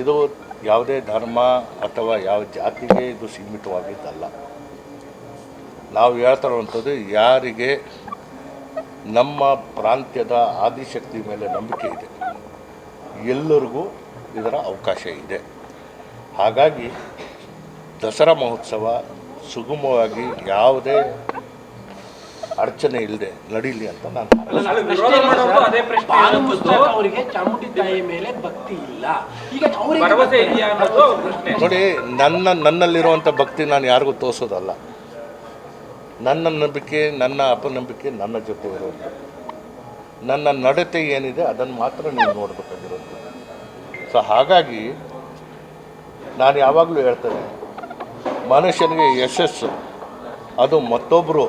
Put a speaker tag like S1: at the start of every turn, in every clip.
S1: ಇದು ಯಾವುದೇ ಧರ್ಮ ಅಥವಾ ಯಾವ ಜಾತಿಗೆ ಇದು ಸೀಮಿತವಾಗಿದ್ದಲ್ಲ. ನಾವು ಹೇಳ್ತಾ ಇರುವಂಥದ್ದು ಯಾರಿಗೆ ನಮ್ಮ ಪ್ರಾಂತ್ಯದ ಆದಿಶಕ್ತಿ ಮೇಲೆ ನಂಬಿಕೆ ಇದೆ, ಎಲ್ಲರಿಗೂ ಇದರ ಅವಕಾಶ ಇದೆ. ಹಾಗಾಗಿ ದಸರಾ ಮಹೋತ್ಸವ ಸುಗಮವಾಗಿ ಯಾವುದೇ ಅಡಚಣೆ ಇಲ್ಲದೆ ನಡೀಲಿ ಅಂತ ನಾನು
S2: ನಾಳೆ ವಿರೋಧ ಮಾಡೋರ್ಗೂ ಅದೇ ಪ್ರಶ್ನೆ
S3: ಬಾನು
S2: ಇರುವಂಥದ್ದು.
S3: ಅವರಿಗೆ ಚಾಮುಂಡಿ ತಾಯಿ ಮೇಲೆ ಭಕ್ತಿ ಇಲ್ಲ. ಈಗ ಅವರಿಗೆ
S2: ಭರವಸೆ ಇದೆಯಾ ಅನ್ನೋದು ಪ್ರಶ್ನೆ.
S1: ನೋಡಿ ನನ್ನ ನನ್ನಲ್ಲಿರುವಂಥ ಭಕ್ತಿ ನಾನು ಯಾರಿಗೂ ತೋರಿಸೋದಲ್ಲ. ನನ್ನ ನಂಬಿಕೆ ನನ್ನ ಅಪನಂಬಿಕೆ ನನ್ನ ಜೊತೆ ಇರೋದು ನನ್ನ ನಡತೆ ಏನಿದೆ ಅದನ್ನು ಮಾತ್ರ ನೀವು ನೋಡಬೇಕಾಗಿರೋದು. ಸೊ ಹಾಗಾಗಿ ನಾನು ಯಾವಾಗಲೂ ಹೇಳ್ತೇನೆ ಮನುಷ್ಯನಿಗೆ ಯಶಸ್ಸು ಅದು ಮತ್ತೊಬ್ಬರು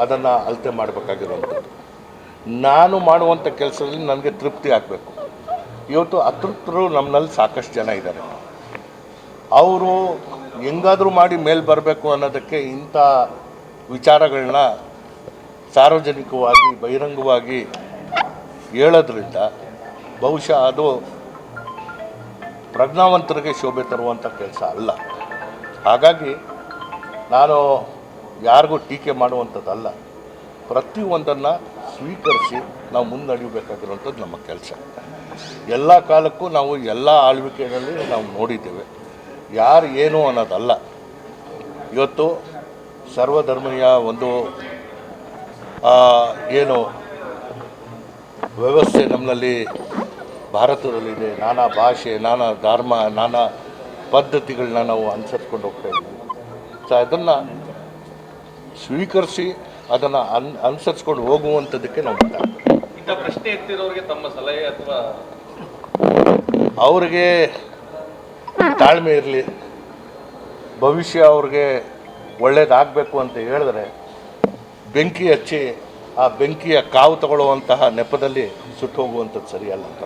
S1: ಅದನ್ನು ಅಳತೆ ಮಾಡಬೇಕಾಗಿರುವಂಥದ್ದು. ನಾನು ಮಾಡುವಂಥ ಕೆಲಸದಲ್ಲಿ ನನಗೆ ತೃಪ್ತಿ ಆಗಬೇಕು. ಇವತ್ತು ಅತೃಪ್ತರು ನಮ್ಮಲ್ಲಿ ಸಾಕಷ್ಟು ಜನ ಇದ್ದಾರೆ. ಅವರು ಹೆಂಗಾದರೂ ಮಾಡಿ ಮೇಲೆ ಬರಬೇಕು ಅನ್ನೋದಕ್ಕೆ ಇಂಥ ವಿಚಾರಗಳನ್ನ ಸಾರ್ವಜನಿಕವಾಗಿ, ಬಹಿರಂಗವಾಗಿ ಹೇಳೋದ್ರಿಂದ ಬಹುಶಃ ಅದು ಪ್ರಜ್ಞಾವಂತರಿಗೆ ಶೋಭೆ ತರುವಂಥ ಕೆಲಸ ಅಲ್ಲ. ಹಾಗಾಗಿ ನಾನು ಯಾರಿಗೂ ಟೀಕೆ ಮಾಡುವಂಥದ್ದಲ್ಲ. ಪ್ರತಿಯೊಂದನ್ನು ಸ್ವೀಕರಿಸಿ ನಾವು ಮುನ್ನಡೆಯಬೇಕಾಗಿರುವಂಥದ್ದು ನಮ್ಮ ಕೆಲಸ. ಎಲ್ಲ ಕಾಲಕ್ಕೂ ನಾವು ಎಲ್ಲ ಆಳ್ವಿಕೆಯಲ್ಲಿ ನಾವು ನೋಡಿದ್ದೇವೆ. ಯಾರು ಏನು ಅನ್ನೋದಲ್ಲ. ಇವತ್ತು ಸರ್ವಧರ್ಮೀಯ ಒಂದು ಏನು ವ್ಯವಸ್ಥೆ ನಮ್ಮಲ್ಲಿ ಭಾರತದಲ್ಲಿದೆ. ನಾನಾ ಭಾಷೆ, ನಾನಾ ಧರ್ಮ, ನಾನಾ ಪದ್ಧತಿಗಳನ್ನ ನಾವು ಅನುಸರಿಸ್ಕೊಂಡು ಹೋಗ್ತಾ ಇದ್ದೀವಿ. ಸೊ ಅದನ್ನು ಸ್ವೀಕರಿಸಿ ಅದನ್ನು ಅನ್ ಅನುಸರಿಸ್ಕೊಂಡು ಹೋಗುವಂಥದ್ದಕ್ಕೆ ನಾವು.
S4: ಇಂಥ ಪ್ರಶ್ನೆ ಎತ್ತಿರೋರಿಗೆ ತಮ್ಮ ಸಲಹೆ ಅಥವಾ?
S1: ಅವರಿಗೆ ತಾಳ್ಮೆ ಇರಲಿ. ಭವಿಷ್ಯ ಅವ್ರಿಗೆ ಒಳ್ಳೇದಾಗಬೇಕು ಅಂತ ಹೇಳಿದ್ರೆ ಬೆಂಕಿ ಹಚ್ಚಿ ಆ ಬೆಂಕಿಯ ಕಾವು ತಗೊಳ್ಳುವಂತಹ ನೆಪದಲ್ಲಿ ಸುಟ್ಟು ಹೋಗುವಂಥದ್ದು ಸರಿಯಲ್ಲ ಅಂತ